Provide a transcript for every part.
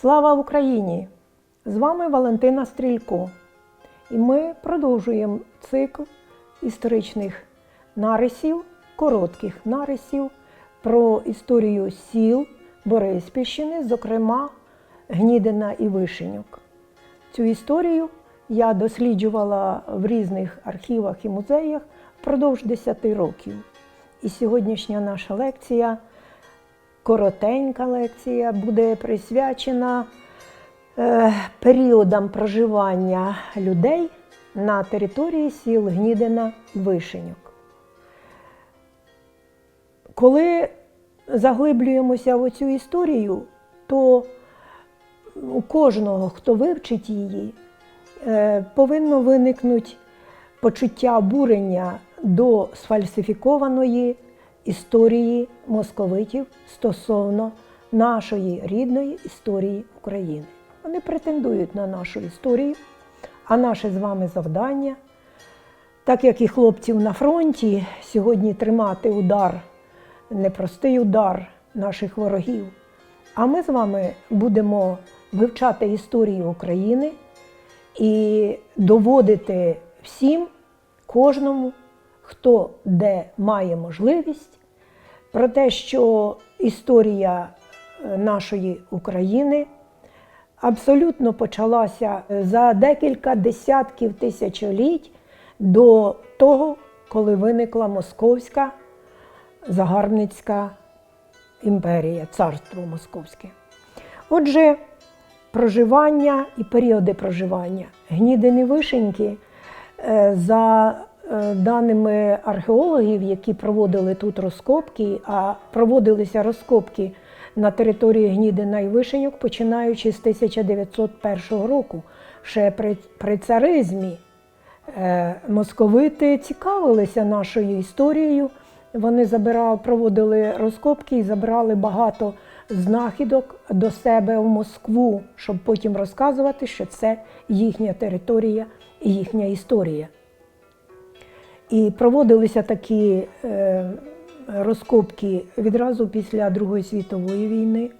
Слава Україні! З вами Валентина Стрілько. І ми продовжуємо цикл історичних нарисів, коротких нарисів про історію сіл Бориспільщини, зокрема Гнідина і Вишеньок. Цю історію я досліджувала в різних архівах і музеях впродовж 10 років. І сьогоднішня наша лекція, коротенька лекція, буде присвячена е, періодам проживання людей на території сіл Гнідина Вишеньок. Коли заглиблюємося в цю історію, то у кожного, хто вивчить її, е, повинно виникнути почуття обурення до сфальсифікованої історії московитів стосовно нашої рідної історії України. Вони претендують на нашу історію, а наше з вами завдання, так як і хлопців на фронті, сьогодні тримати удар, непростий удар наших ворогів. А ми з вами будемо вивчати історію України і доводити всім, кожному, хто де має можливість, про те, що історія е, нашої України абсолютно почалася за декілька десятків тисячоліть до того, коли виникла Московська загарбницька імперія, царство Московське. Отже, проживання і періоди проживання. Гнідини вишеньки, е, за е, даними археологів, які проводили тут розкопки, а проводилися розкопки на території Гнідина і Вишеньок, починаючи з 1901 року, ще при, при царизмі. Е, Московити цікавилися нашою історією. Вони забирали, проводили розкопки і забрали багато знахідок до себе в Москву, щоб потім розказувати, що це їхня територія і їхня історія. І проводилися такі е, розкопки відразу після Другої світової війни,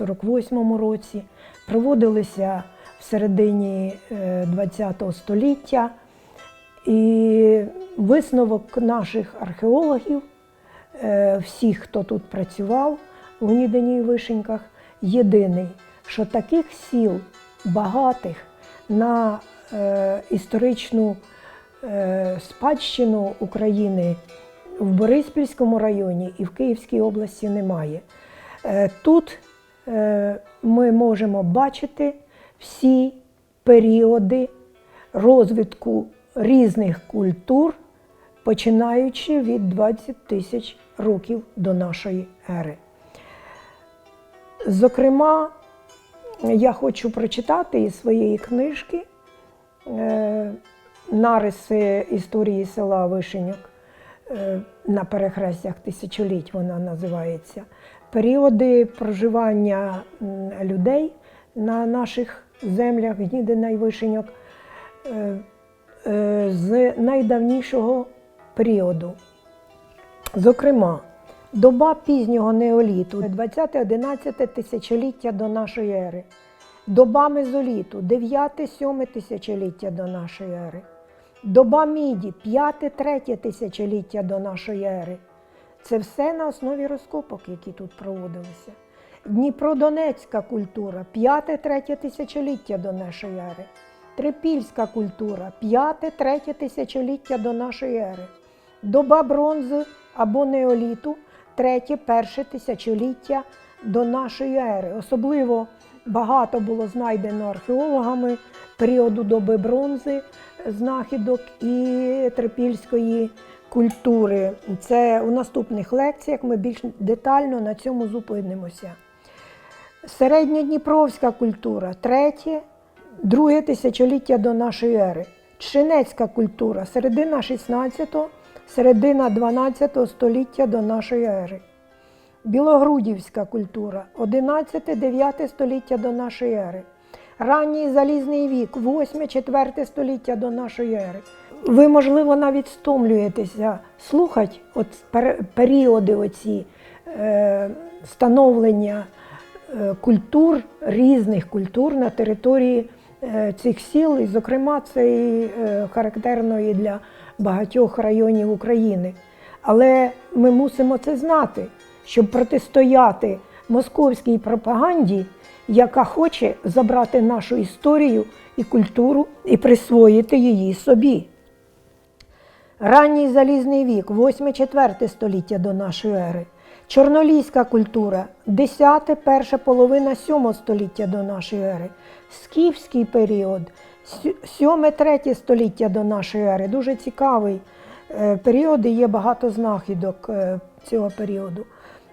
у 48-му році, проводилися в середині ХХ століття. І висновок наших археологів, е, всіх, хто тут працював у Гнідині і Вишеньках, єдиний, що таких сіл багатих на е, історичну е, спадщину України в Бориспільському районі і в Київській області немає. Е, Тут е, ми можемо бачити всі періоди розвитку різних культур, починаючи від 20 тисяч років до нашої ери. Зокрема, я хочу прочитати із своєї книжки е, нариси історії села Вишеньок е, на перехрестях тисячоліть вона називається. Періоди проживання людей на наших землях Гнідина і Вишеньок е, е, з найдавнішого періоду. Зокрема, доба пізнього неоліту, 20-11 тисячоліття до нашої ери, доба мезоліту, 9-7 тисячоліття до нашої ери, доба міді, 5-3 тисячоліття до нашої ери. Це все на основі розкопок, які тут проводилися. Дніпродонецька культура, 5-3 тисячоліття до нашої ери. Трипільська культура, 5-3 тисячоліття до нашої ери. Доба бронзи або неоліту, 3-1 тисячоліття до нашої ери. Особливо багато було знайдено археологами періоду доби бронзи, знахідок і трипільської культури. Це у наступних лекціях ми більш детально на цьому зупинимося. Середньодніпровська культура, третє, друге тисячоліття до нашої ери. Чинецька культура, середина 16-го, середина 12 століття до нашої ери. Білогрудівська культура, 11-9 століття до нашої ери. Ранній залізний вік, 8-4 століття до нашої ери. Ви, можливо, навіть стомлюєтеся слухати от періоди оці е, становлення е, культур, різних культур на території е, цих сіл, і, зокрема, це і е, характерно і для багатьох районів України. Але ми мусимо це знати, щоб протистояти московській пропаганді, яка хоче забрати нашу історію і культуру і присвоїти її собі. Ранній залізний вік, 8-4 століття до нашої ери. Чорнолійська культура, 10 перша половина 7 століття до нашої ери. Скіфський період, 7-3 століття до нашої ери. Дуже цікавий е, період і є багато знахідок е, цього періоду.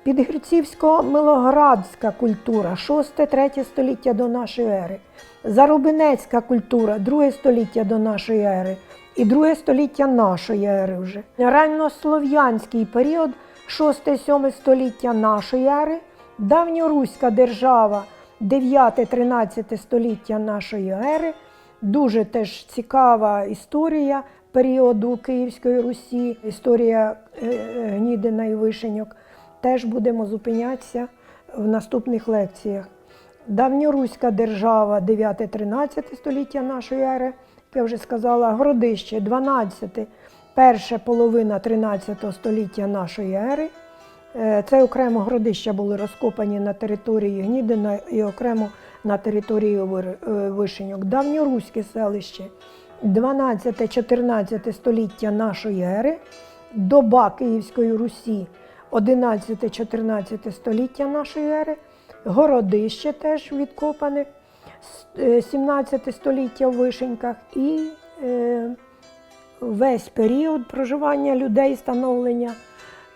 Підгірцівсько-милоградська культура, 6-3 століття до нашої ери. Зарубинецька культура, 2 століття до нашої ери і 2 століття нашої ери вже. Ранньослов'янський період, 6-7 століття нашої ери, давньоруська держава, 9-13 століття нашої ери. Дуже теж цікава історія періоду Київської Русі, історія е, е, Гнідина і Вишеньок. Теж будемо зупинятися в наступних лекціях. Давньоруська держава 9-13 століття нашої ери, як я вже сказала, Городище 12, перша половина 13 століття нашої ери. Е, Це окремо городища були розкопані на території Гнідина і окремо на території е, Вишеньок. Давньоруське селище 12-14 століття нашої ери, доба Київської Русі 11-14 століття нашої ери, городище теж відкопане с- е, 17 століття в Вишеньках і е, весь період проживання людей, становлення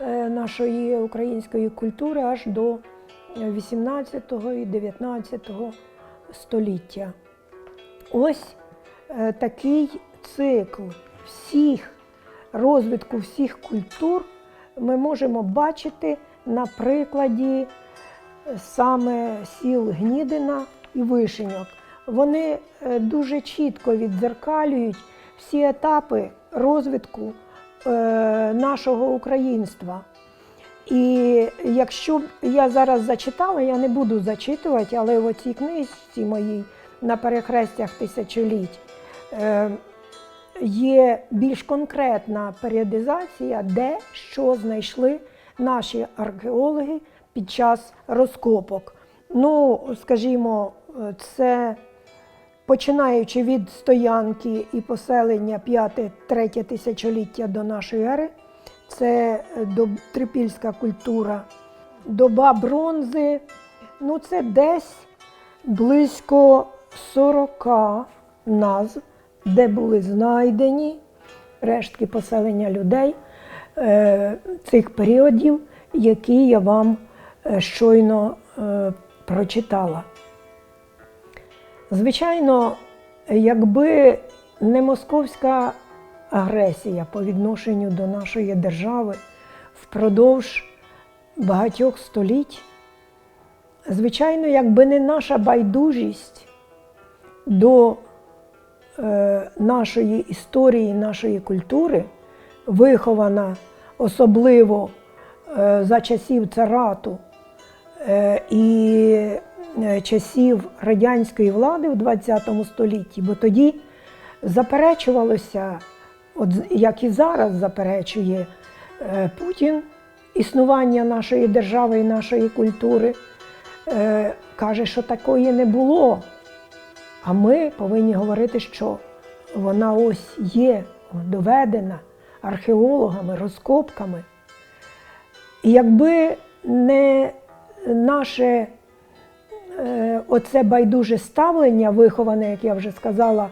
е, нашої української культури аж до 18 і 19 століття. Ось такий цикл всіх розвитку всіх культур ми можемо бачити на прикладі саме сіл Гнідина і Вишеньок. Вони е, дуже чітко віддзеркалюють всі етапи розвитку е, нашого українства. І якщо я зараз зачитала, я не буду зачитувати, але в цій книжці моїй на перехрестях тисячоліть е, є більш конкретна періодизація, де що знайшли наші археологи під час розкопок. Ну, скажімо, це починаючи від стоянки і поселення 5-3 тисячоліття до нашої ери, це е, трипільська культура, доба бронзи. Ну, це десь близько 40 назв, де були знайдені рештки поселення людей е, цих періодів, які я вам е, щойно е, прочитала. Звичайно, якби не московська агресія по відношенню до нашої держави впродовж багатьох століть, звичайно, якби не наша байдужість до нашої історії, нашої культури, вихована особливо е, за часів царату е, і е, часів радянської влади в ХХ столітті, бо тоді заперечувалося, от як і зараз заперечує е, Путін існування нашої держави і нашої культури, е, каже, що такої не було. А ми повинні говорити, що вона ось є доведена археологами, розкопками. І якби не наше е, оце байдуже ставлення, виховане, як я вже сказала,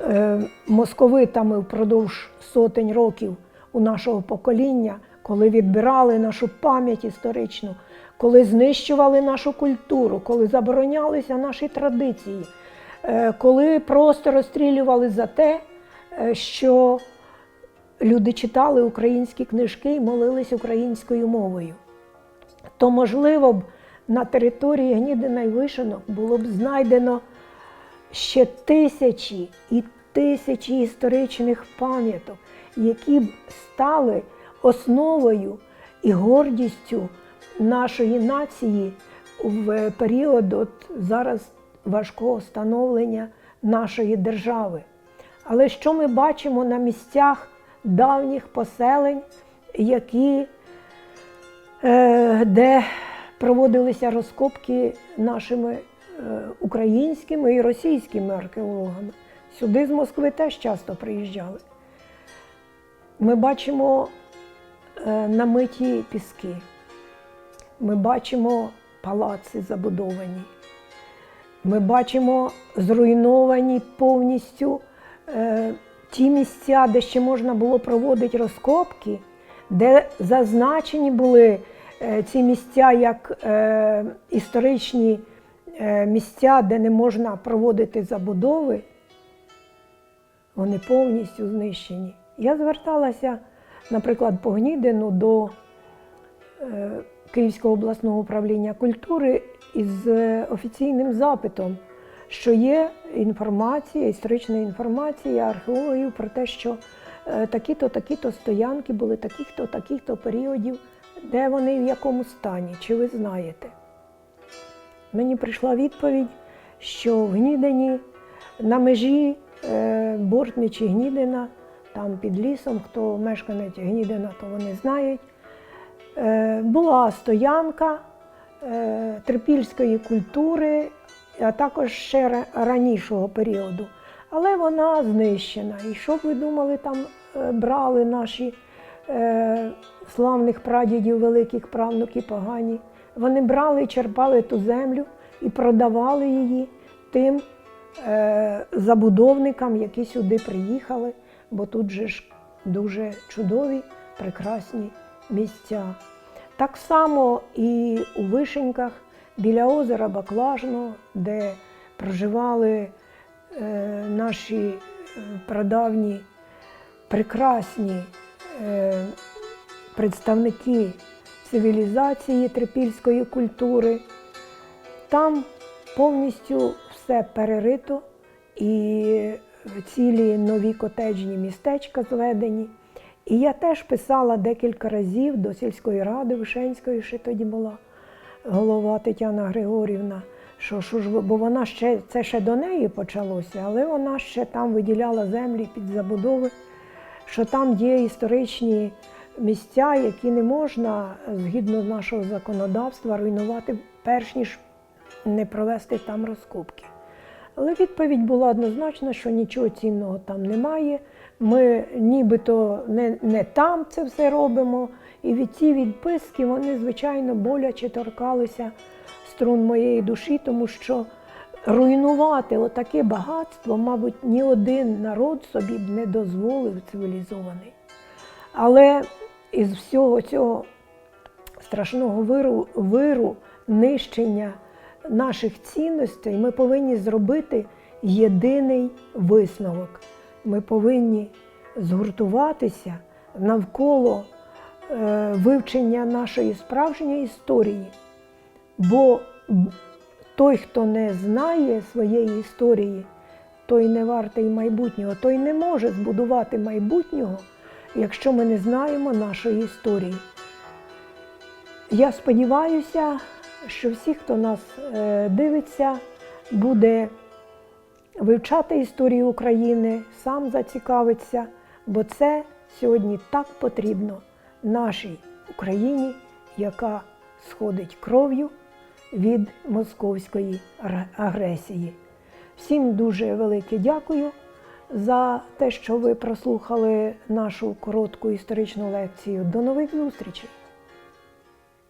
е, московитами впродовж сотень років у нашого покоління, коли відбирали нашу пам'ять історичну, коли знищували нашу культуру, коли заборонялися наші традиції, коли просто розстрілювали за те, е, що люди читали українські книжки і молились українською мовою. То можливо б на території Гнідина і Вишенок було б знайдено ще тисячі і тисячі історичних пам'яток, які б стали основою і гордістю нашої нації в період от зараз важкого становлення нашої держави. Але що ми бачимо на місцях давніх поселень, які, е, де проводилися розкопки нашими е, українськими і російськими археологами? Сюди з Москви теж часто приїжджали. Ми бачимо е, намиті піски, ми бачимо палаци забудовані, ми бачимо зруйновані повністю е, ті місця, де ще можна було проводити розкопки, де зазначені були е, ці місця як е, історичні е, місця, де не можна проводити забудови, вони повністю знищені. Я зверталася, наприклад, по Гнідину до е, Київського обласного управління культури із е, офіційним запитом, що є інформація, історична інформація археологів про те, що е, такі-то, такі-то стоянки були таких-то, таких-то періодів, де вони в якому стані, чи ви знаєте. Мені прийшла відповідь, що в Гнідині на межі е, Бортничі Гнідина, там під лісом, хто мешканець Гнідина, то вони знають, була стоянка трипільської культури, а також ще ранішого періоду. Але вона знищена. І що б ви думали, там е, брали наші е, славних прадідів, великих правнуків погані. Вони брали, черпали ту землю і продавали її тим е, забудовникам, які сюди приїхали, бо тут же ж дуже чудові, прекрасні місця. Так само і у Вишеньках біля озера Баклажного, де проживали е, наші е, прадавні прекрасні е, представники цивілізації трипільської культури. Там повністю все перерито і цілі нові котеджні містечка зведені. І я теж писала декілька разів до сільської ради Вишенської, ще тоді була голова Тетяна Григорівна. Що, що ж, бо вона ще це ще до неї почалося, але вона ще там виділяла землі під забудови, що там є історичні місця, які не можна згідно нашого законодавства руйнувати, перш ніж не провести там розкопки. Але відповідь була однозначна, що нічого цінного там немає. Ми нібито не, не там це все робимо. І від ці відписки вони, звичайно, боляче торкалися струн моєї душі, тому що руйнувати отаке багатство, мабуть, ні один народ собі б не дозволив цивілізований. Але із всього цього страшного виру, виру нищення наших цінностей ми повинні зробити єдиний висновок. Ми повинні згуртуватися навколо е, вивчення нашої справжньої історії. Бо той, хто не знає своєї історії, той не вартий майбутнього, той не може збудувати майбутнього, якщо ми не знаємо нашої історії. Я сподіваюся, що всі, хто нас е, дивиться, буде вивчати історію України, сам зацікавиться, бо це сьогодні так потрібно нашій Україні, яка сходить кров'ю від московської агресії. Всім дуже велике дякую за те, що ви прослухали нашу коротку історичну лекцію. До нових зустрічей!